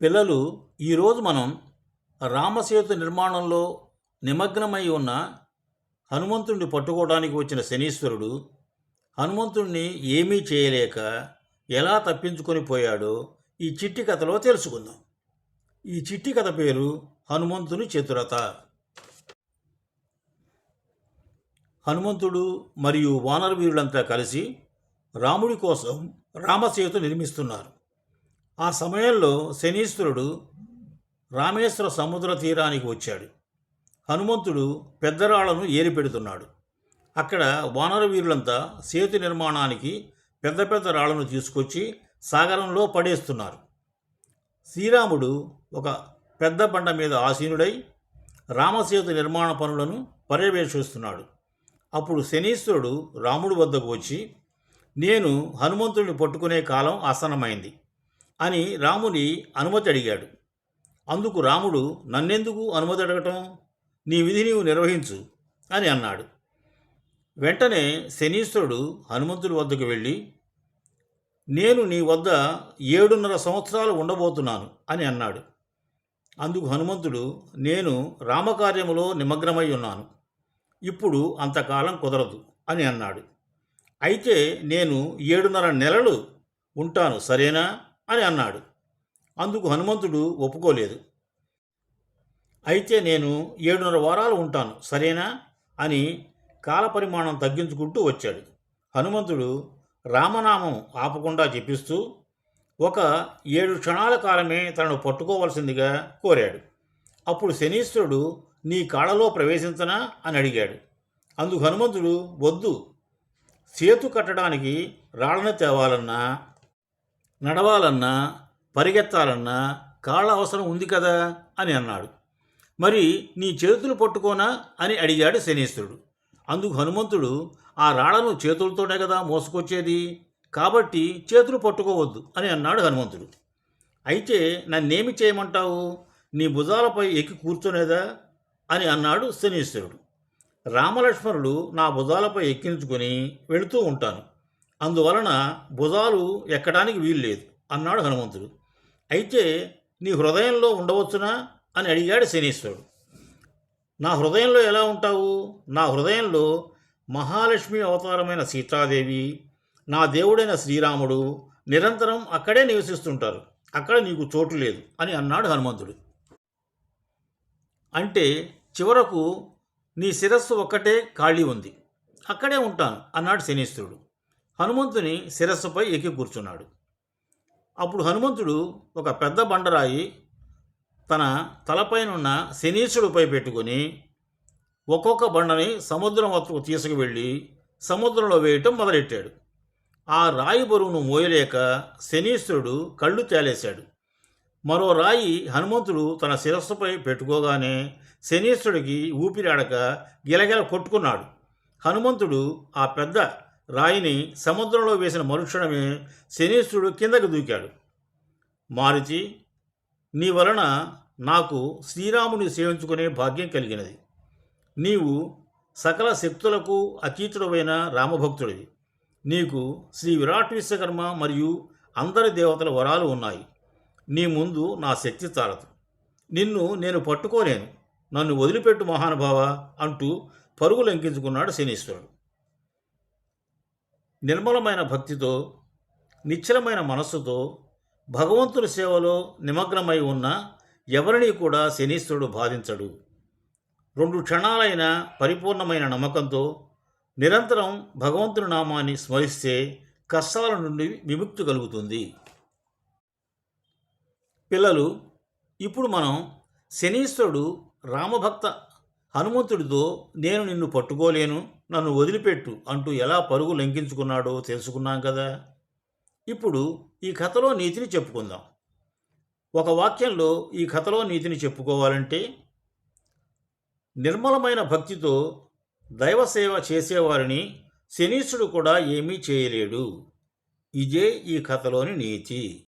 పిల్లలు ఈరోజు మనం రామసేతు నిర్మాణంలో నిమగ్నమై ఉన్న హనుమంతుడిని పట్టుకోవడానికి వచ్చిన శనీశ్వరుడు హనుమంతుడిని ఏమీ చేయలేక ఎలా తప్పించుకొని పోయాడో ఈ చిట్టి కథలో తెలుసుకుందాం. ఈ చిట్టి కథ పేరు హనుమంతుని చతురత. హనుమంతుడు మరియు వానర వీరులంతా కలిసి రాముడి కోసం రామసేతు నిర్మిస్తున్నారు. ఆ సమయంలో శనీశ్వరుడు రామేశ్వర సముద్ర తీరానికి వచ్చాడు. హనుమంతుడు పెద్దరాళ్ళను ఏరిపెడుతున్నాడు అక్కడ వానర వీరులంతా సేతు నిర్మాణానికి పెద్ద పెద్ద రాళ్ళను తీసుకొచ్చి సాగరంలో పడేస్తున్నారు. శ్రీరాముడు ఒక పెద్ద బండ మీద ఆసీనుడై రామసేతు నిర్మాణ పనులను పర్యవేక్షిస్తున్నాడు. అప్పుడు శనీశ్వరుడు రాముడి వద్దకు వచ్చి నేను హనుమంతుడిని పట్టుకునే కాలం ఆసనమైంది అని రాముని అనుమతి అడిగాడు. అందుకు రాముడు నన్నెందుకు అనుమతి అడగటం? నీ విధి నీవు నిర్వహించు అని అన్నాడు. వెంటనే శనీశ్వరుడు హనుమంతుడి వద్దకు వెళ్ళి నేను నీ వద్ద ఏడున్నర సంవత్సరాలు ఉండబోతున్నాను అని అన్నాడు. అందుకు హనుమంతుడు నేను రామకార్యములో నిమగ్నమై ఉన్నాను. ఇప్పుడు అంతకాలం కుదరదు అని అన్నాడు. అయితే నేను ఏడున్నర నెలలు ఉంటాను సరేనా? అని అన్నాడు. అందుకు హనుమంతుడు ఒప్పుకోలేదు. అయితే నేను ఏడున్నర వారాలు ఉంటాను సరేనా? అని కాలపరిమాణం తగ్గించుకుంటూ వచ్చాడు. హనుమంతుడు రామనామం ఆపకుండా చెప్పిస్తూ ఒక ఏడు క్షణాల కాలమే తనను పట్టుకోవలసిందిగా కోరాడు. అప్పుడు శనీశ్వరుడు నీ కాళ్ళలో ప్రవేశించనా? అని అడిగాడు. అందుకు హనుమంతుడు వద్దు. సేతు కట్టడానికి రాళ్ళను తేవాలన్నా నడవాలన్నా పరిగెత్తాలన్నా కాళ్ళ అవసరం ఉంది కదా అని అన్నాడు. మరి నీ చేతులు పట్టుకోనా అని అడిగాడు శనీశ్వరుడు. అందుకు హనుమంతుడు ఆ రాళ్ళను చేతులతోనే కదా మోసుకొచ్చేది? కాబట్టి చేతులు పట్టుకోవద్దు అని అన్నాడు హనుమంతుడు. అయితే నన్నేమి చేయమంటావు? నీ భుజాలపై ఎక్కి కూర్చోనేదా? అని అన్నాడు శనీశ్వరుడు. రామలక్ష్మణుడు నా భుజాలపై ఎక్కించుకొని వెళుతూ ఉంటాను. అందువలన భుజాలు ఎక్కడానికి వీల్లేదు అన్నాడు హనుమంతుడు. అయితే నీ హృదయంలో ఉండవచ్చునా అని అడిగాడు శనీశ్వరుడు. నా హృదయంలో ఎలా ఉంటావు? నా హృదయంలో మహాలక్ష్మి అవతారమైన సీతాదేవి నా దేవుడైన శ్రీరాముడు నిరంతరం అక్కడే నివసిస్తుంటారు. అక్కడ నీకు చోటు లేదు అని అన్నాడు హనుమంతుడు. అంటే చివరకు నీ శిరస్సు ఒక్కటే ఖాళీ ఉంది. అక్కడే ఉంటాను అన్నాడు శనీశ్వరుడు. హనుమంతుని శిరస్సుపై ఎక్కి కూర్చున్నాడు. అప్పుడు హనుమంతుడు ఒక పెద్ద బండరాయి తన తలపైనున్న శనీశ్వరుడిపై పెట్టుకొని ఒక్కొక్క బండని సముద్రం వద్దకు తీసుకువెళ్ళి సముద్రంలో వేయటం మొదలెట్టాడు. ఆ రాయి బరువును మోయలేక శనీశ్వరుడు కళ్ళు తేలేశాడు. మరో రాయి హనుమంతుడు తన శిరస్సుపై పెట్టుకోగానే శనీశ్వరుడికి ఊపిరాడక గిలగిల కొట్టుకున్నాడు. హనుమంతుడు ఆ పెద్ద రాయిని సముద్రంలో వేసిన మరుక్షణమే శనీశ్వరుడు కిందకు దూకాడు. మారుతి నీ వలన నాకు శ్రీరాముని సేవించుకునే భాగ్యం కలిగినది. నీవు సకల శక్తులకు అతీతుడమైన రామభక్తుడివి. నీకు శ్రీ విరాట్ విశ్వకర్మ మరియు అందరి దేవతల వరాలు ఉన్నాయి. నీ ముందు నా శక్తి చాలదు. నిన్ను నేను పట్టుకోలేను. నన్ను వదిలిపెట్టు మహానుభావ అంటూ పరుగు లంకించుకున్నాడు శనీశ్వరుడు. నిర్మలమైన భక్తితో నిశ్చలమైన మనస్సుతో భగవంతుని సేవలో నిమగ్నమై ఉన్న ఎవరిని కూడా శనీశ్వరుడు బాధించడు. రెండు క్షణాలైన పరిపూర్ణమైన నమ్మకంతో నిరంతరం భగవంతుని నామాన్ని స్మరిస్తే కష్టాల నుండి విముక్తి కలుగుతుంది. పిల్లలు ఇప్పుడు మనం శనీశ్వరుడు రామభక్త హనుమంతుడితో నేను నిన్ను పట్టుకోలేను నన్ను వదిలిపెట్టు అంటూ ఎలా పరుగు లంకించుకున్నాడో తెలుసుకున్నాం కదా? ఇప్పుడు ఈ కథలో నీతిని చెప్పుకుందాం. ఒక వాక్యంలో ఈ కథలో నీతిని చెప్పుకోవాలంటే నిర్మలమైన భక్తితో దైవసేవ చేసేవారిని శనీశ్వరుడు కూడా ఏమీ చేయలేడు. ఇదే ఈ కథలోని నీతి.